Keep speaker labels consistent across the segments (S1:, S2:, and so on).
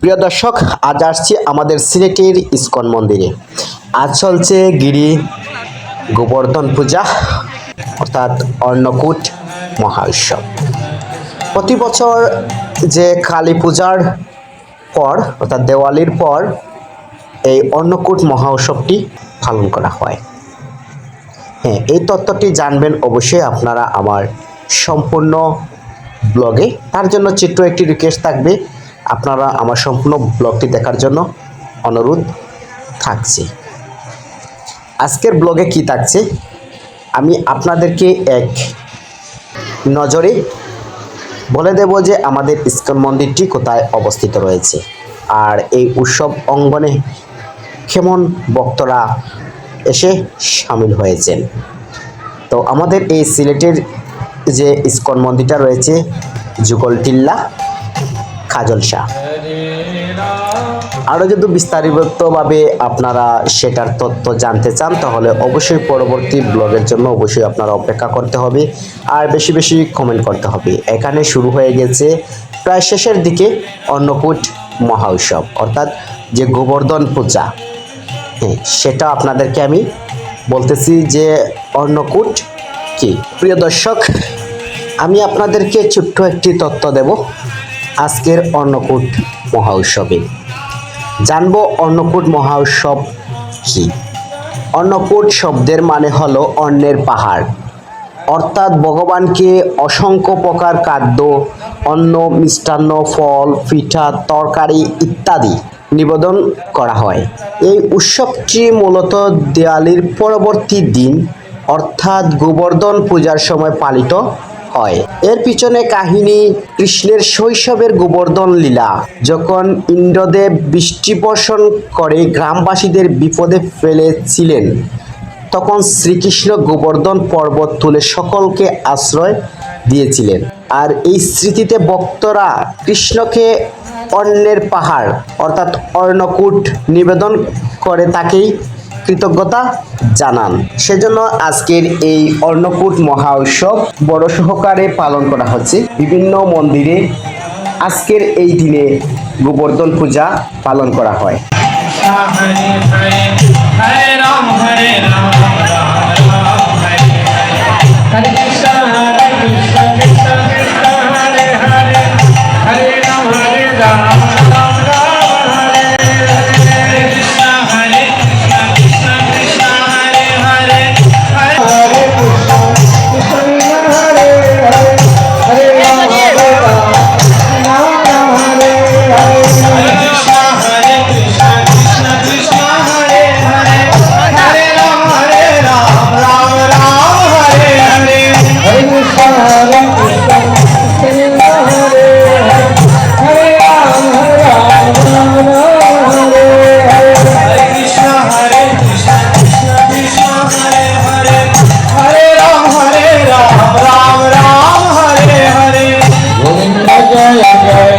S1: প্রিয় দর্শক, আজ আসছি আমাদের সিলেটের ইস্কন মন্দিরে। আজ চলছে গিরি গোবর্ধন পূজা, অর্থাৎ অন্নকূট মহা উৎসব প্রতি বছর যে কালী পূজার পর, অর্থাৎ দেওয়ালির পর, এই অন্নকূট মহা উৎসবটি পালন করা হয়। হ্যাঁ এই তথ্যটি জানবেন অবশ্যই আপনারা আমার সম্পূর্ণ ব্লগে। তার জন্য ছোট্ট একটি রিকোয়েস্ট থাকবে আপনারা আমার সম্পূর্ণ ব্লগটি দেখার জন্য অনুরোধ থাকছে। আজকের ব্লগে কি থাকছে? আমি আপনাদেরকে এক নজরে বলে দেব যে আমাদের ইস্কন মন্দিরটি কোথায় অবস্থিত রয়েছে। আর এই উৎসব অঙ্গনে কেমন বক্তরা এসে সামিল হয়েছেন। তো আমাদের এই সিলেটের যে ইস্কন মন্দিরটা রয়েছে, যুগল টিল্লা খাজল শাহ। আরও যদি বিস্তারিতভাবে আপনারা সেটার তথ্য জানতে চান, তাহলে অবশ্যই পরবর্তী ব্লগের জন্য অবশ্যই আপনারা অপেক্ষা করতে হবে। আর বেশি বেশি কমেন্ট করতে হবে। এখানে শুরু হয়ে গেছে প্রায় শেষের দিকে অন্নকূট মহা উৎসব অর্থাৎ যে গোবর্ধন পূজা। হ্যাঁ সেটা আপনাদেরকে আমি বলতেছি যে অন্নকূট কি? প্রিয় দর্শক, আমি আপনাদেরকে ছোট্ট একটি তথ্য দেব। আজকের অন্নকূট মহা উৎসবে জানব অন্নকূট মহা উৎসব কি? অন্নকূট শব্দের মানে হলো অন্নের পাহাড়। অর্থাৎ ভগবানকে অসংখ্য প্রকার খাদ্য, অন্ন, মিষ্টান্ন, ফল, পিঠা, তরকারি ইত্যাদি নিবেদন করা হয়। এই উৎসবটি মূলত দেওয়ালির পরবর্তী দিন, অর্থাৎ গোবর্ধন পূজার সময় পালিত হয়। এর পিছনে কাহিনী কৃষ্ণের শৈশবের গোবর্ধন লীলা। যখন ইন্দ্রদেব বৃষ্টি বর্ষণ করে গ্রামবাসীদের বিপদে ফেলেছিলেন, তখন শ্রীকৃষ্ণ গোবর্ধন পর্বত তুলে সকলকে আশ্রয় দিয়েছিলেন। আর এই স্মৃতিতে ভক্তরা কৃষ্ণকে অন্যের পাহাড়, অর্থাৎ অর্ণকূট নিবেদন করে তাকেই কৃতজ্ঞতা জানান। সেজন্য আজকের এই অর্ণকূট মহা উৎসব বড় সহকারে পালন করা হচ্ছে। বিভিন্ন মন্দিরে আজকের এই দিনে গোবর্ধন পূজা পালন করা হয়।
S2: जय जय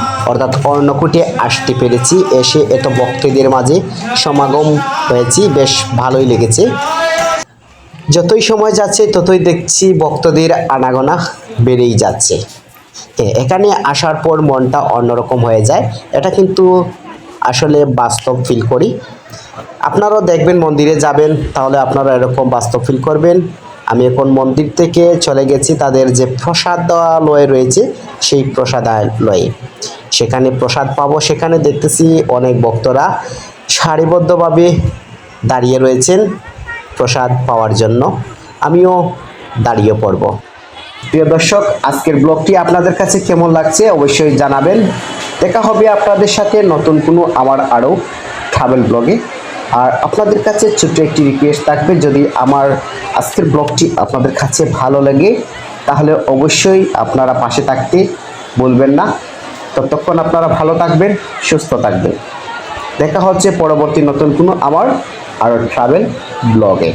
S1: অর্থাৎ অর্ণকুটে আসতে পেরেছি, এসে এত ভক্তদের মাঝে সমাগম হয়েছি, বেশ ভালোই লেগেছে। যতই সময় যাচ্ছে, ততই দেখছি ভক্তদের আনাগোনা বেড়েই যাচ্ছে। এখানে আসার পর মনটা অন্যরকম হয়ে যায়। এটা কিন্তু আসলে বাস্তব ফিল করি। আপনারাও দেখবেন মন্দিরে যাবেন, তাহলে আপনারা এরকম বাস্তব ফিল করবেন। আমি এখন মন্দির থেকে চলে গেছি, তাদের যে প্রসাদালয় রয়েছে, সেই প্রসাদালয়ে। সেখানে প্রসাদ পাবো। সেখানে দেখতেছি অনেক ভক্তরা সারিবদ্ধভাবে দাঁড়িয়ে রয়েছেন প্রসাদ পাওয়ার জন্য। আমিও দাঁড়িয়ে পড়ব। প্রিয় দর্শক, আজকের ব্লগটি আপনাদের কাছে কেমন লাগছে অবশ্যই জানাবেন। দেখা হবে আপনাদের সাথে নতুন কোনো আমার আরও ট্রাভেল ব্লগে আর আপনাদের কাছে ছোট্ট একটি রিকোয়েস্ট থাকবে, যদি আমার আজকের ব্লগটি আপনাদের কাছে ভালো লাগে, তাহলে অবশ্যই আপনারা পাশে থাকতে বলবেন না। ততক্ষণ আপনারা ভালো থাকবেন, সুস্থ থাকবেন। দেখা হচ্ছে পরবর্তী নতুন কোনো আমার আর ট্রাভেল ব্লগে